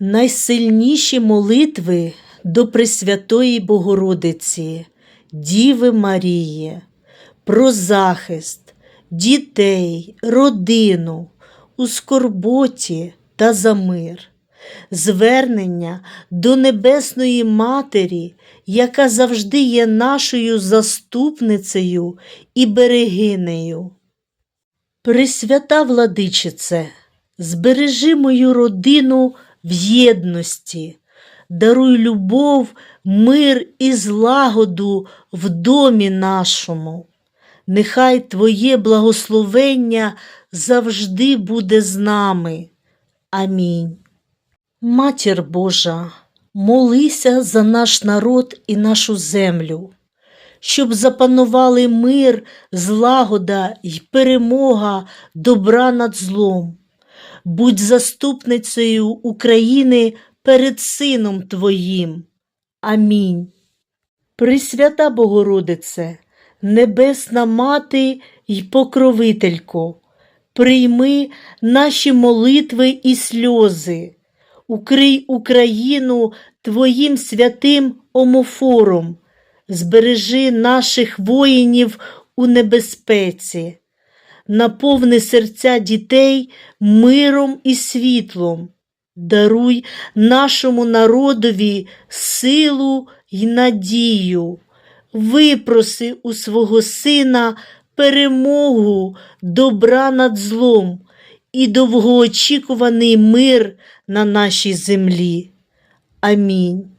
Найсильніші молитви до Пресвятої Богородиці, Діви Марії, про захист дітей, родину у скорботі та за мир, звернення до Небесної Матері, яка завжди є нашою заступницею і берегинею. Пресвята владичице, збережи мою родину в єдності, даруй любов, мир і злагоду в домі нашому. Нехай Твоє благословення завжди буде з нами. Амінь. Матір Божа, молися за наш народ і нашу землю, щоб запанували мир, злагода й перемога добра над злом. Будь заступницею України перед Сином Твоїм. Амінь. Пресвята Богородице, Небесна Мати й Покровителько, прийми наші молитви і сльози, укрий Україну Твоїм святим омофором, збережи наших воїнів у небезпеці, наповни серця дітей миром і світлом, даруй нашому народові силу й надію випроси у свого сина перемогу добра над злом і довгоочікуваний мир на нашій землі. Амінь.